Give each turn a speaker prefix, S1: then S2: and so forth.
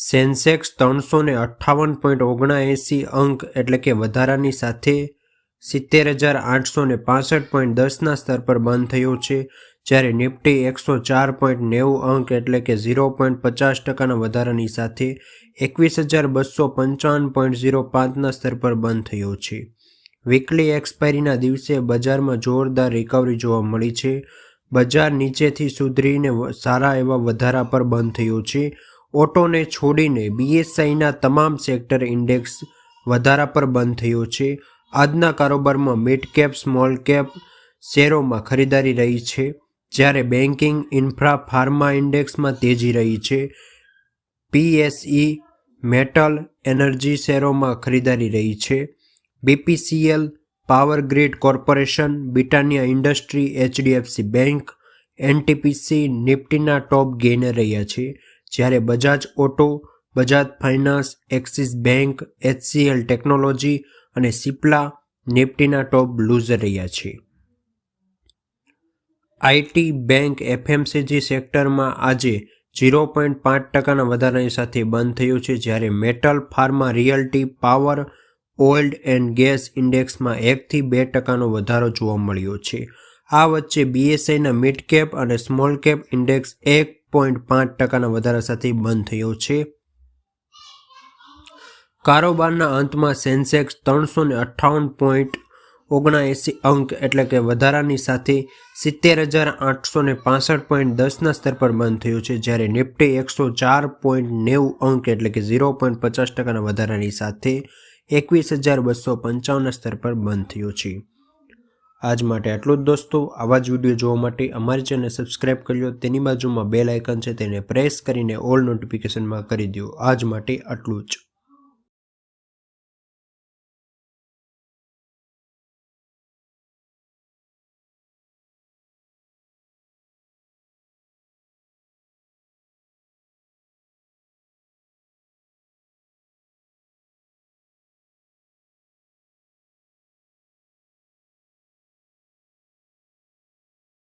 S1: Sensex ત્રણસો ને અઠ્ઠાવન પોઈન્ટ ઓગણએંસી અંક એટલે કે વધારાની સાથે સિત્તેર હજાર આઠસો ને પાસઠ પોઈન્ટ દસના સ્તર પર બંધ થયો છે, જ્યારે નિફ્ટી એકસો ચાર પોઈન્ટ નેવું અંક એટલે કે ઝીરો પોઈન્ટ પચાસ ટકાના વધારાની સાથે એકવીસ હજાર બસો પંચાવન પોઈન્ટ ઝીરો પાંચના સ્તર પર બંધ થયો છે. વીકલી એક્સપાયરીના દિવસે બજારમાં જોરદાર રિકવરી જોવા મળી છે. બજાર નીચેથી સુધરીને સારા એવા વધારા પર બંધ થયો છે. ઓટોને છોડીને બીએસઆઈના તમામ સેક્ટર ઇન્ડેક્સ વધારા પર બંધ થયો છે. આજના કારોબારમાં મિડ કેપ સ્મોલ કેપ શેરોમાં ખરીદારી રહી છે, જ્યારે બેન્કિંગ ઇન્ફ્રા ફાર્મા ઇન્ડેક્સમાં તેજી રહી છે. પીએસઈ મેટલ એનર્જી શેરોમાં ખરીદારી રહી છે. BPCL power grid corporation Britannia industry HDFC bank NTPC નિફ્ટીના top gainer રહ્યા છે. જ્યારે Bajaj auto, Bajaj finance, axis bank, HCL technology અને સિપ્લા નિફ્ટીના ટોપ લૂઝર રહ્યા છે. આઈટી બેંક એફએમસીજી સેક્ટરમાં આજે ઝીરો પોઈન્ટ પાંચ ટકાના વધારાની સાથે બંધ થયું છે, જ્યારે metal pharma realty power, oil and gas ઇન્ડેક્સમાં એકથી બે ટકાનો વધારો જોવા મળ્યો છે. આ વચ્ચે બીએસઆઈના મિડ કેપ અને સ્મોલ કેપ ઇન્ડેક્સ એક પોઈન્ટ પાંચ ટકાના વધારા સાથે બંધ થયો છે. કારોબારના અંતમાં સેન્સેક્સ ત્રણસો ને અઠ્ઠાવન પોઈન્ટ ઓગણએંસી અંક એટલે કે વધારાની સાથે સિત્તેર હજાર આઠસો ને પાસઠ પોઈન્ટ દસના સ્તર પર બંધ થયું છે. જ્યારે નિફ્ટી એકસો ચાર પોઈન્ટ નેવું અંક એટલે કે ઝીરો પોઈન્ટ પચાસ ટકાના વધારાની સાથે એકવીસ હજાર બસો પંચાવનના સ્તર પર બંધ થયું છે. આજ માટે આટલું જ દોસ્તો. આવા જ વીડિયો જોવા માટે અમારી ચેનલ સબસ્ક્રાઇબ કરી લો. તેની બાજુમાં બેલ આઇકન છે તેને પ્રેસ કરીને ઓલ નોટિફિકેશનમાં કરી દો આજ માટે આટલું જ.